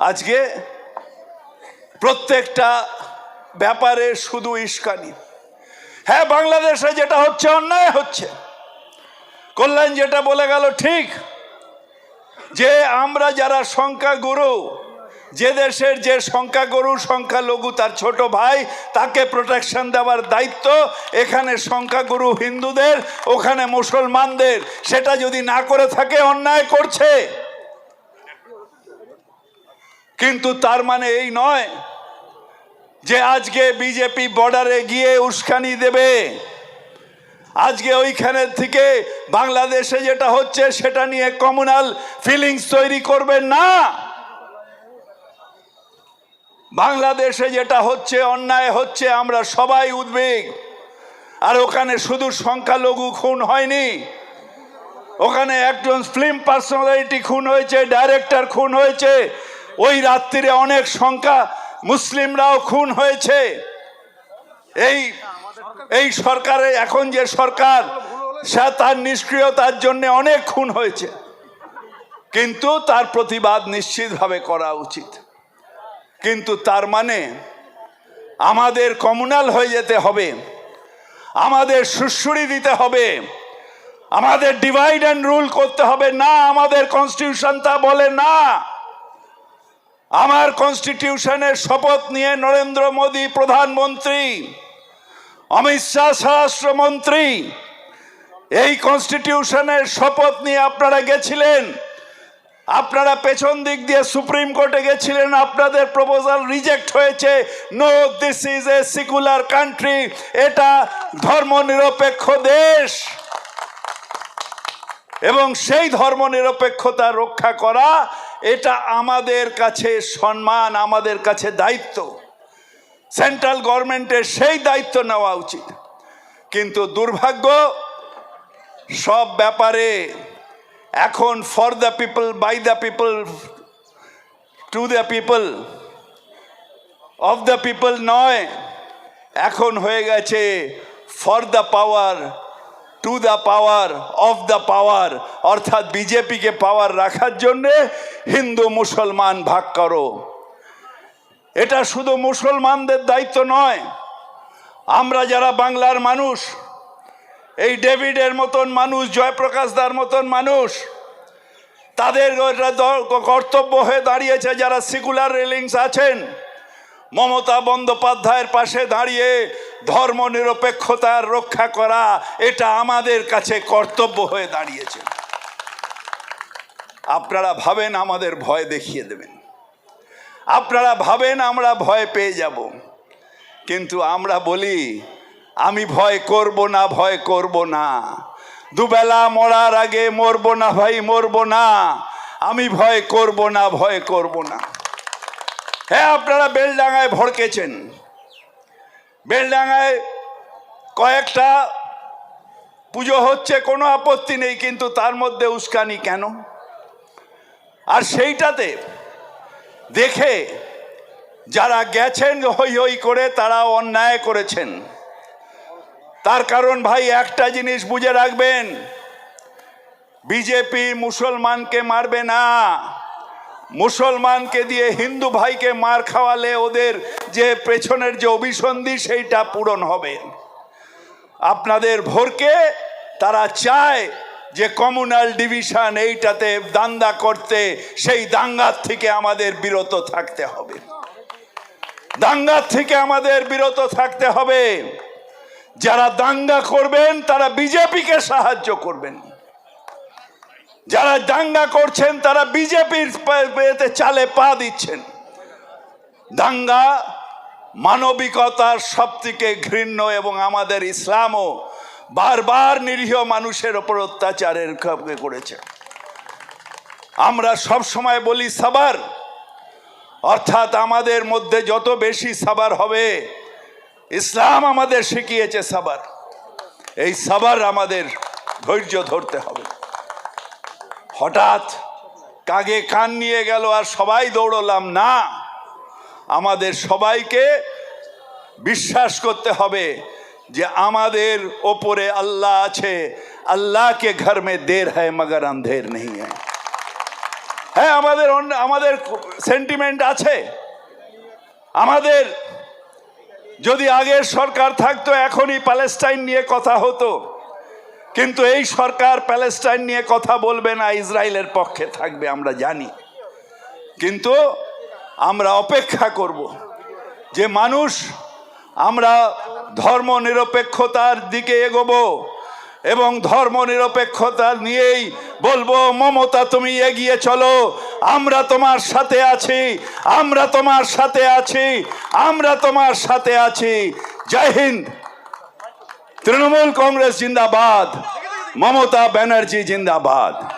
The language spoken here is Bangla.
আজকে প্রত্যেকটা ব্যাপারে শুধু ইস্কানি। হ্যাঁ বাংলাদেশে যেটা হচ্ছে, অন্যায় হচ্ছে। কল্যাণ যেটা বলে গেল ঠিক, যে আমরা যারা সংখ্যাগুরু, যে দেশের যে সংখ্যাগুরু, সংখ্যালঘু তার ছোট ভাই, তাকে প্রোটেকশন দেওয়ার দায়িত্ব, এখানে সংখ্যাগুরু হিন্দুদের, ওখানে মুসলমানদের। সেটা যদি না করে থাকে, অন্যায় করছে। কিন্তু তার মানে এই নয় যে আজকে বিজেপি বর্ডারে গিয়ে উস্কানি দেবে। আজকে ওইখানে থেকে বাংলাদেশে যেটা হচ্ছে সেটা নিয়ে কমিউনাল ফিলিংস তৈরি করবেন না। বাংলাদেশে যেটা হচ্ছে, অন্যায় হচ্ছে, আমরা সবাই উদ্বেগ। আর ওখানে শুধু সংখ্যালঘু খুন হয়নি। ওখানে একজন ফিল্ম পার্সোনালিটি খুন হয়েছে ডাইরেক্টর খুন হয়েছে ওই রাত্রিরে অনেক সংখ্যা মুসলিমরাও খুন হয়েছে। এই এই সরকারে এখন যে সরকার, সে তার নিষ্ক্রিয়তার জন্য অনেক খুন হয়েছে। কিন্তু তার প্রতিবাদ নিশ্চিতভাবে করা উচিত। কিন্তু তার মানে আমাদের কমিউনাল হয়ে যেতে হবে, আমাদের সুশ্রুড়ি দিতে হবে, আমাদের ডিভাইড অ্যান্ড রুল করতে হবে। না, আমাদের কনস্টিটিউশন তা বলে না। আমার কনস্টিটিউশনের শপথ নিয়ে নরেন্দ্র মোদী প্রধানমন্ত্রী, অমিত শাহ স্বরাষ্ট্রমন্ত্রী, এই কনস্টিটিউশনের শপথ নিয়ে আপনারা গেছিলেন? আপনারা পেছন দিক দিয়ে সুপ্রিম কোর্টে গেছিলেন, আপনাদের প্রপোজাল রিজেক্ট হয়েছে। No this is a secular country এটা ধর্মনিরপেক্ষ দেশ। এবং সেই ধর্মনিরপেক্ষতা রক্ষা করা এটা আমাদের কাছে সম্মান, আমাদের কাছে দায়িত্ব। সেন্ট্রাল গভর্নমেন্টের সেই দায়িত্ব নেওয়া উচিত। কিন্তু দুর্ভাগ্য, সব ব্যাপারে এখন for the people by the people to the people of the people নয়, এখন হয়ে গেছে for the power to the power of the power অর্থাৎ বিজেপিকে পাওয়ার রাখার জন্যে হিন্দু মুসলমান ভাগ করো। এটা শুধু মুসলমানদের দায়িত্ব নয়, আমরা যারা বাংলার মানুষ, এই ডেভিডের মতন মানুষ জয়প্রকাশ দার মতন মানুষ, তাদের কর্তব্য হয়ে দাঁড়িয়েছে যারা সিকুলার রেলিংস আছেন। মমতা বন্দ্যোপাধ্যায়ের পাশে দাঁড়িয়ে ধর্ম নিরপেক্ষতার রক্ষা করা, এটা আমাদের কাছে কর্তব্য হয়ে দাঁড়িয়েছে। আপনারা ভাবেন আমাদের ভয় দেখিয়ে দেবেন। আপনারা ভাবেন আমরা ভয় পেয়ে যাব। কিন্তু আমরা বলি, আমি ভয় করব না, ভয় করব না। দুবেলা মরার আগে মরবো না ভাই, মরবো না। আমি ভয় করব না, ভয় করব না। হ্যাঁ আপনারা বেলডাঙায় ভড়কেছেন বেলডাঙায় কয়েকটা পুজো হচ্ছে, কোনো আপত্তি নেই, কিন্তু তার মধ্যে উস্কানি কেন? আর সেইটাতে দেখে যারা গেছেন, হই হই করে তারা অন্যায় করেছেন। তার কারণ ভাই, একটা জিনিস বুঝে রাখবেন বিজেপি মুসলমানকে মারবে না। মুসলমানকে দিয়ে হিন্দু ভাইকে মার খাওয়ালে ওদের যে পেছনের যে অভিসন্ধি, সেইটা পূরণ হবে। আপনাদের ভোরকে তারা চায় যে কমিউনাল ডিভিশন এইটাতে দাঙ্গা করতে, সেই দাঙ্গার থেকে আমাদের বিরত থাকতে হবে। দাঙ্গার থেকে আমাদের বিরত থাকতে হবে। যারা দাঙ্গা করবেন, তারা বিজেপিকে সাহায্য করবেন। যারা দাঙ্গা করছেন, তারা বিজেপির চালে পা দিচ্ছেন। দাঙ্গা মানবিকতার সব থেকে ঘৃণ্য এবং আমাদের ইসলামও বারবার নিরীহ মানুষের ওপর অত্যাচারের করেছে। আমরা সব সময় বলি সাবার, অর্থাৎ আমাদের মধ্যে যত বেশি সাবার হবে, ইসলাম আমাদের শিখিয়েছে সাবার। এই সাবার আমাদের ধৈর্য ধরতে হবে। হঠাৎ কাগে কান নিয়ে গেল আর সবাই দৌড়লাম, না, আমাদের সবাইকে বিশ্বাস করতে হবে যে আমাদের ওপরে আল্লাহ আছে। আল্লাহকে ঘর মে দের হ্যায়, মগর অন্ধের নেই হ্যাঁ আমাদের আমাদের সেন্টিমেন্ট আছে। আমাদের যদি আগের সরকার থাকতো, এখনই প্যালেস্টাইন নিয়ে কথা হতো। কিন্তু এই সরকার প্যালেস্টাইন নিয়ে কথা বলবে না, ইসরায়েলের পক্ষে থাকবে, আমরা জানি। কিন্তু আমরা অপেক্ষা করব যে মানুষ, আমরা ধর্ম নিরপেক্ষতার দিকে এগোব এবং ধর্ম নিরপেক্ষতা নিয়েই বলব, মমতা, তুমি এগিয়ে চলো, আমরা তোমার সাথে আছি, আমরা তোমার সাথে আছি, আমরা তোমার সাথে আছি। জয় হিন্দ। तृणमूल कांग्रेस जिंदाबाद ममता बनर्जी जिंदाबाद।